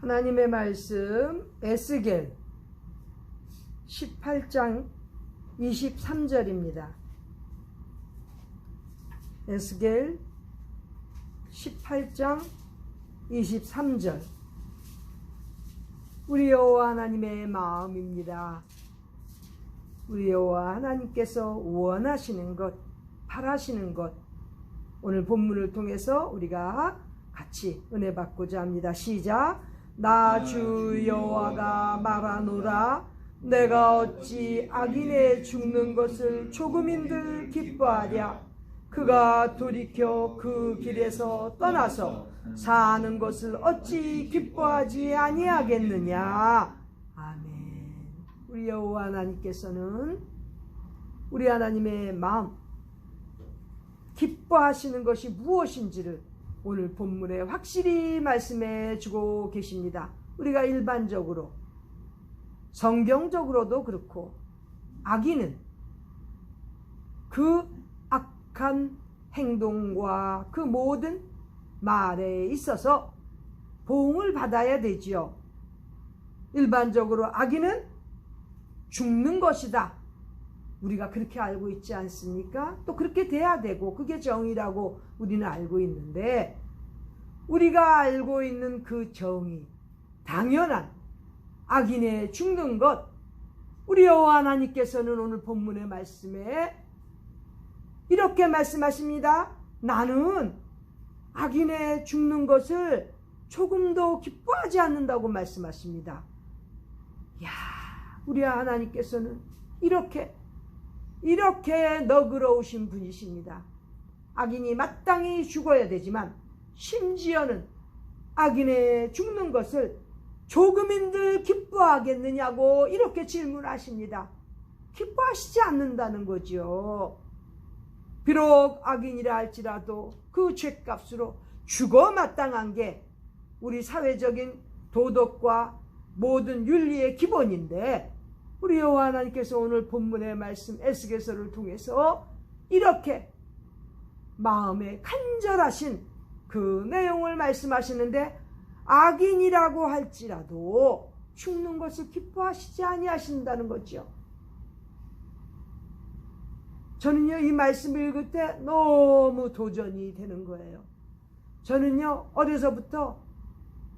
하나님의 말씀 에스겔 18장 23절입니다. 에스겔 18장 23절 우리 여호와 하나님의 마음입니다. 우리 여호와 하나님께서 원하시는 것, 바라시는 것 오늘 본문을 통해서 우리가 같이 은혜 받고자 합니다. 시작. 나 주 여호와가 말하노라. 내가 어찌 악인의 죽는 것을 조금인들 기뻐하랴? 그가 돌이켜 그 길에서 떠나서 사는 것을 어찌 기뻐하지 아니하겠느냐? 아멘. 우리 여호와 하나님께서는 우리 하나님의 마음 기뻐하시는 것이 무엇인지를 오늘 본문에 확실히 말씀해 주고 계십니다. 우리가 일반적으로 성경적으로도 그렇고 악인은 그 악한 행동과 그 모든 말에 있어서 보응을 받아야 되지요. 일반적으로 악인은 죽는 것이다. 우리가 그렇게 알고 있지 않습니까? 또 그렇게 돼야 되고 그게 정의라고 우리는 알고 있는데 우리가 알고 있는 그 정의 당연한 악인의 죽는 것 우리 여호와 하나님께서는 오늘 본문의 말씀에 이렇게 말씀하십니다. 나는 악인의 죽는 것을 조금도 기뻐하지 않는다고 말씀하십니다. 야, 우리 하나님께서는 이렇게 이렇게 너그러우신 분이십니다. 악인이 마땅히 죽어야 되지만 심지어는 악인의 죽는 것을 조금인들 기뻐하겠느냐고 이렇게 질문하십니다. 기뻐하시지 않는다는 거죠. 비록 악인이라 할지라도 그 죄값으로 죽어 마땅한 게 우리 사회적인 도덕과 모든 윤리의 기본인데 우리 여호와 하나님께서 오늘 본문의 말씀 에스겔서를 통해서 이렇게 마음에 간절하신 그 내용을 말씀하시는데 악인이라고 할지라도 죽는 것을 기뻐하시지 아니하신다는 거죠. 저는요 이 말씀을 읽을 때 너무 도전이 되는 거예요. 저는요 어려서부터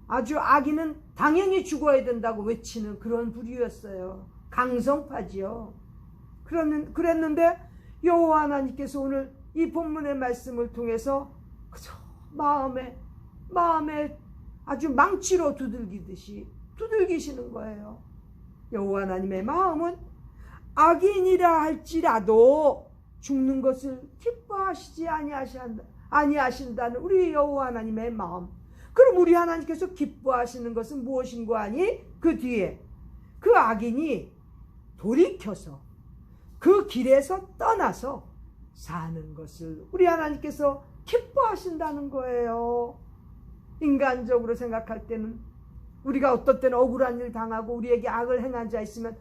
아주 악인은 당연히 죽어야 된다고 외치는 그런 부류였어요. 강성파지요. 그러는 그랬는데 여호와 하나님께서 오늘 이 본문의 말씀을 통해서 그저 마음에 마음에 아주 망치로 두들기듯이 두들기시는 거예요. 여호와 하나님의 마음은 악인이라 할지라도 죽는 것을 기뻐하시지 아니하신다는 우리 여호와 하나님의 마음. 그럼 우리 하나님께서 기뻐하시는 것은 무엇인고 하니 그 뒤에 그 악인이 돌이켜서 그 길에서 떠나서 사는 것을 우리 하나님께서 기뻐하신다는 거예요. 인간적으로 생각할 때는 우리가 어떤 때는 억울한 일 당하고 우리에게 악을 행한 자 있으면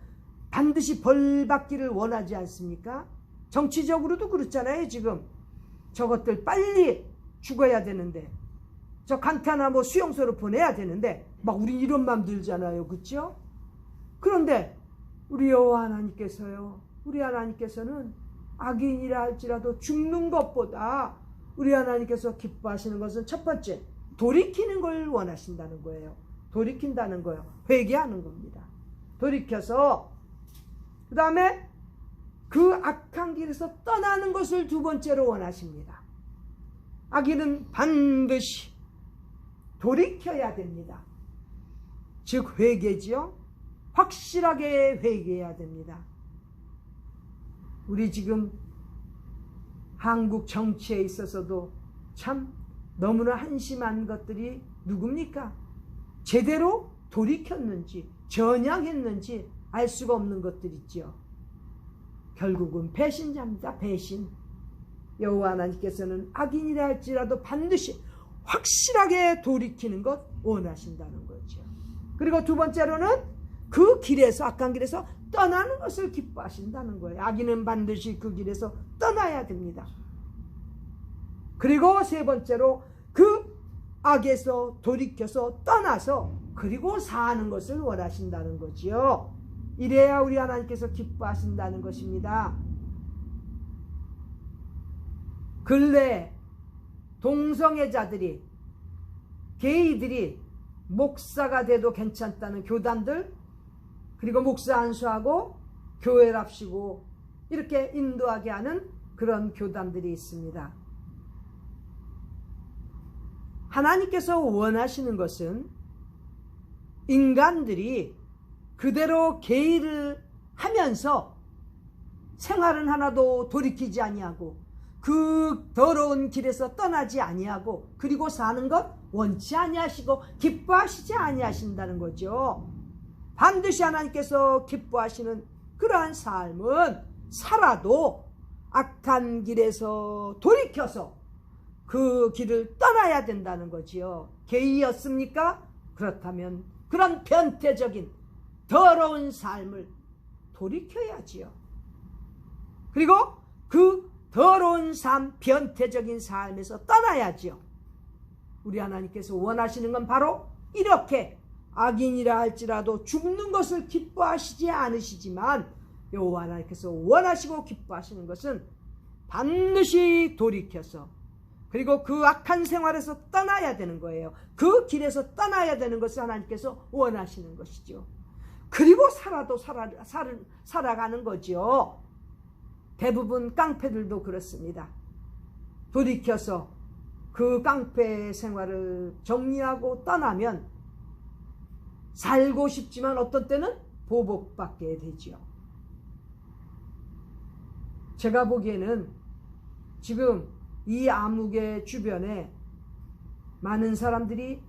반드시 벌 받기를 원하지 않습니까? 정치적으로도 그렇잖아요, 지금. 저것들 빨리 죽어야 되는데, 저 강타나 뭐 수용소로 보내야 되는데, 막 우리 이런 맘 들잖아요, 그죠? 그런데 우리 여호와 하나님께서요, 우리 하나님께서는 악인이라 할지라도 죽는 것보다 우리 하나님께서 기뻐하시는 것은 첫 번째, 돌이키는 걸 원하신다는 거예요. 돌이킨다는 거예요. 회개하는 겁니다. 돌이켜서 그 다음에 그 악한 길에서 떠나는 것을 두 번째로 원하십니다. 악인은 반드시 돌이켜야 됩니다. 즉 회개지요. 확실하게 회개해야 됩니다. 우리 지금 한국 정치에 있어서도 참 너무나 한심한 것들이 누굽니까? 제대로 돌이켰는지 전향했는지 알 수가 없는 것들 있죠. 결국은 배신자입니다. 배신. 여호와 하나님께서는 악인이라 할지라도 반드시 확실하게 돌이키는 것 원하신다는 거죠. 그리고 두 번째로는 그 길에서 악한 길에서 떠나는 것을 기뻐하신다는 거예요. 악인은 반드시 그 길에서 떠나야 됩니다. 그리고 세 번째로 그 악에서 돌이켜서 떠나서 그리고 사는 것을 원하신다는 거지요. 이래야 우리 하나님께서 기뻐하신다는 것입니다. 근래 동성애자들이 게이들이 목사가 돼도 괜찮다는 교단들 그리고 목사 안수하고 교회랍시고 이렇게 인도하게 하는 그런 교단들이 있습니다. 하나님께서 원하시는 것은 인간들이 그대로 개의를 하면서 생활은 하나도 돌이키지 아니하고 그 더러운 길에서 떠나지 아니하고 그리고 사는 것 원치 아니하시고 기뻐하시지 아니하신다는 거죠. 반드시 하나님께서 기뻐하시는 그러한 삶은 살아도 악한 길에서 돌이켜서 그 길을 떠나야 된다는 거지요. 개이였습니까? 그렇다면 그런 변태적인 더러운 삶을 돌이켜야지요. 그리고 그 더러운 삶, 변태적인 삶에서 떠나야지요. 우리 하나님께서 원하시는 건 바로 이렇게 악인이라 할지라도 죽는 것을 기뻐하시지 않으시지만 여호와 하나님께서 원하시고 기뻐하시는 것은 반드시 돌이켜서 그리고 그 악한 생활에서 떠나야 되는 거예요. 그 길에서 떠나야 되는 것을 하나님께서 원하시는 것이죠. 그리고 살아도 살아, 살, 살아가는 거죠. 대부분 깡패들도 그렇습니다. 돌이켜서 그 깡패 생활을 정리하고 떠나면 살고 싶지만 어떤 때는 보복받게 되지요. 제가 보기에는 지금 이 암흑의 주변에 많은 사람들이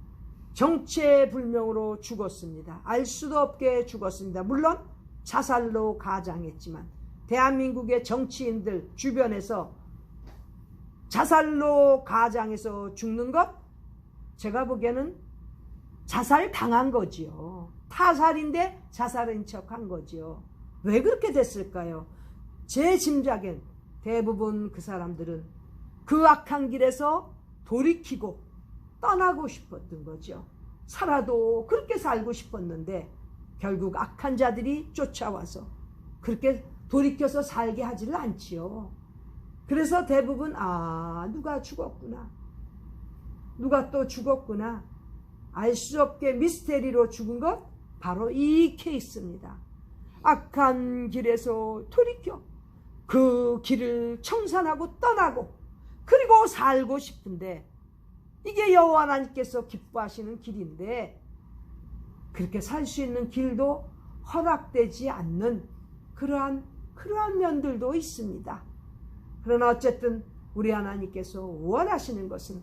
정체불명으로 죽었습니다. 알 수도 없게 죽었습니다. 물론 자살로 가장했지만 대한민국의 정치인들 주변에서 자살로 가장해서 죽는 것 제가 보기에는 자살 당한 거지요. 타살인데 자살인 척 한 거지요. 왜 그렇게 됐을까요? 제 짐작엔 대부분 그 사람들은 그 악한 길에서 돌이키고 떠나고 싶었던 거죠. 살아도 그렇게 살고 싶었는데 결국 악한 자들이 쫓아와서 그렇게 돌이켜서 살게 하지를 않지요. 그래서 대부분 아 누가 죽었구나. 누가 또 죽었구나. 알 수 없게 미스테리로 죽은 것 바로 이 케이스입니다. 악한 길에서 돌이켜 그 길을 청산하고 떠나고 그리고 살고 싶은데 이게 여호와 하나님께서 기뻐하시는 길인데 그렇게 살 수 있는 길도 허락되지 않는 그러한 그러한 면들도 있습니다. 그러나 어쨌든 우리 하나님께서 원하시는 것은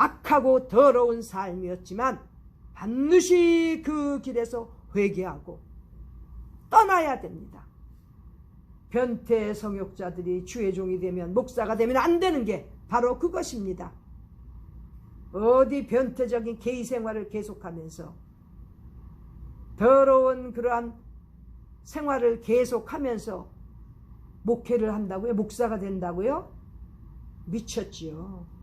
악하고 더러운 삶이었지만 반드시 그 길에서 회개하고 떠나야 됩니다. 변태 성욕자들이 주의 종이 되면 목사가 되면 안 되는 게 바로 그것입니다. 어디 변태적인 개의 생활을 계속하면서 더러운 그러한 생활을 계속하면서 목회를 한다고요? 목사가 된다고요? 미쳤지요.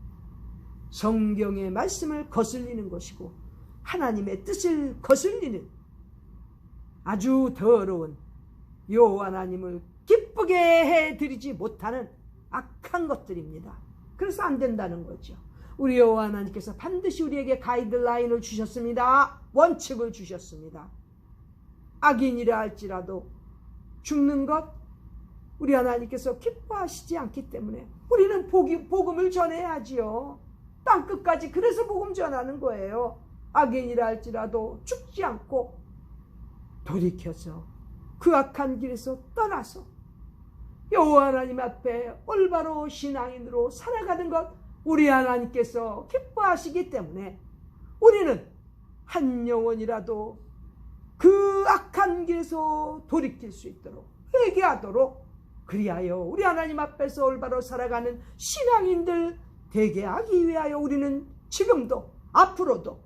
성경의 말씀을 거슬리는 것이고 하나님의 뜻을 거슬리는 아주 더러운 여호와 하나님을 기쁘게 해드리지 못하는 악한 것들입니다. 그래서 안 된다는 거죠. 우리 여호와 하나님께서 반드시 우리에게 가이드라인을 주셨습니다. 원칙을 주셨습니다. 악인이라 할지라도 죽는 것 우리 하나님께서 기뻐하시지 않기 때문에 우리는 복이, 복음을 전해야지요. 땅 끝까지 그래서 복음 전하는 거예요. 악인이라 할지라도 죽지 않고 돌이켜서 그 악한 길에서 떠나서 여호와 하나님 앞에 올바로 신앙인으로 살아가는 것 우리 하나님께서 기뻐하시기 때문에 우리는 한 영혼이라도 그 악한 길에서 돌이킬 수 있도록 회개하도록 그리하여 우리 하나님 앞에서 올바로 살아가는 신앙인들 되게 하기 위하여 우리는 지금도 앞으로도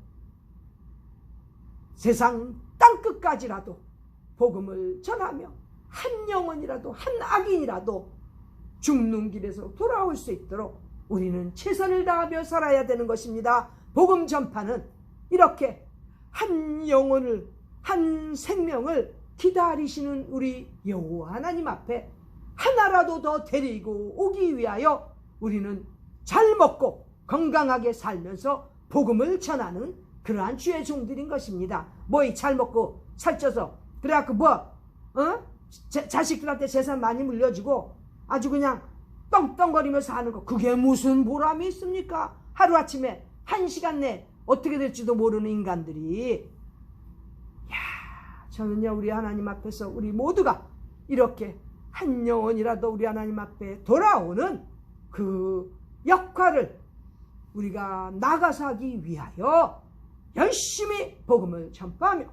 세상 땅끝까지라도 복음을 전하며 한 영혼이라도 한 악인이라도 죽는 길에서 돌아올 수 있도록 우리는 최선을 다하며 살아야 되는 것입니다. 복음 전파는 이렇게 한 영혼을 한 생명을 기다리시는 우리 여호와 하나님 앞에 하나라도 더 데리고 오기 위하여 우리는 잘 먹고 건강하게 살면서 복음을 전하는 그러한 주의 종들인 것입니다. 뭐이 잘 먹고 살쪄서 그래갖고 뭐 어? 자, 자식들한테 재산 많이 물려주고 아주 그냥 떵떵거리며 사는 거 그게 무슨 보람이 있습니까? 하루아침에 한 시간 내 어떻게 될지도 모르는 인간들이 야 저는요 우리 하나님 앞에서 우리 모두가 이렇게 한 영혼이라도 우리 하나님 앞에 돌아오는 그 역할을 우리가 나가서 하기 위하여 열심히 복음을 전파하며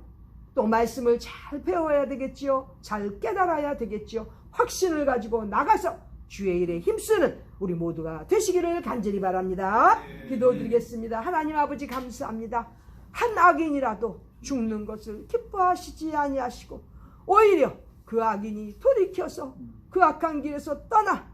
또 말씀을 잘 배워야 되겠지요. 잘 깨달아야 되겠지요. 확신을 가지고 나가서 주의 일에 힘쓰는 우리 모두가 되시기를 간절히 바랍니다. 기도드리겠습니다. 하나님 아버지 감사합니다. 한 악인이라도 죽는 것을 기뻐하시지 아니하시고 오히려 그 악인이 돌이켜서 그 악한 길에서 떠나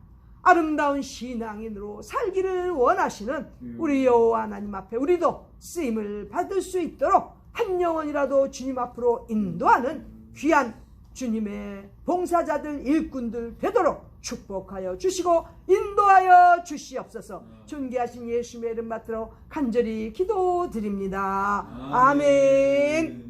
아름다운 신앙인으로 살기를 원하시는 우리 여호와 하나님 앞에 우리도 쓰임을 받을 수 있도록 한 영혼이라도 주님 앞으로 인도하는 귀한 주님의 봉사자들 일꾼들 되도록 축복하여 주시고 인도하여 주시옵소서 존귀하신 예수님의 이름 받들어 간절히 기도드립니다. 아멘.